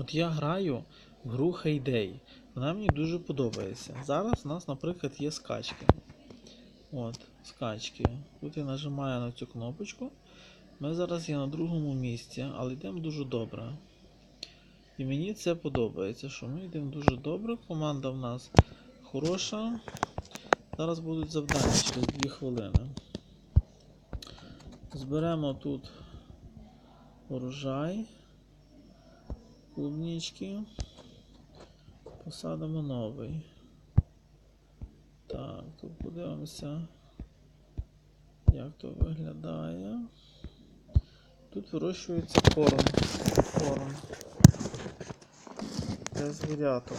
От я граю в гру Heyday. Вона мені дуже подобається. Зараз у нас, наприклад, є скачки. От, скачки. Тут я нажимаю на цю кнопочку. Ми зараз є на другому місці, але йдемо дуже добре. І мені це подобається, що ми йдемо дуже добре. Команда в нас хороша. Зараз будуть завдання через 2 хвилини. Зберемо тут урожай, клубнички, посадимо новий. Так, тут подивимося, як то виглядає. Тут вирощується корм. Корм. Для звіряток.